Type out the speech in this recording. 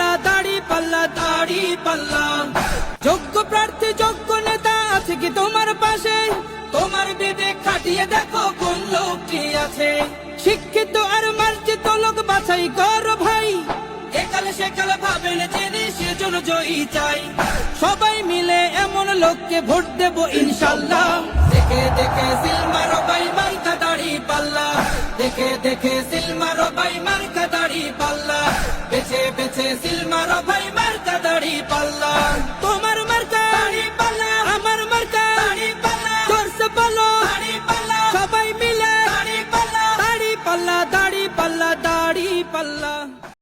পাল্লা দাড়ি পাল্লা। দাড়ি পাল্লা যোগ্য প্রার্থী, যোগ্য নেতা আছে কি তোমার পাশে? তোমার বিবেক খাটিয়ে দেখো কোন লোকটি আছে। শিক্ষিত আর মার্জিত লোক বাছাই করো ভাই। ভাবেন জেনে সেজন্য জয়ী চাই। সবাই মিলে এমন লোককে ভোট দেব ইনশাল্লাহ। দেখে দেখে সিলমারো ভাই মার্কা দাড়ি পাল্লা। দেখে দেখে সিলমারো পাল্লা বেছে সিলমারো ভাই, মার্কা দাড়ি পাল্লা। তোমার মার্কা, দাড়ি পাল্লা, আমার মার্কা, দাড়ি পাল্লা। জোরসে বলো দাড়ি পাল্লা। সবাই মিলে, দাড়ি পাল্লা দাড়ি পাল্লা দাড়ি পাল্লা দাড়ি পাল্লা।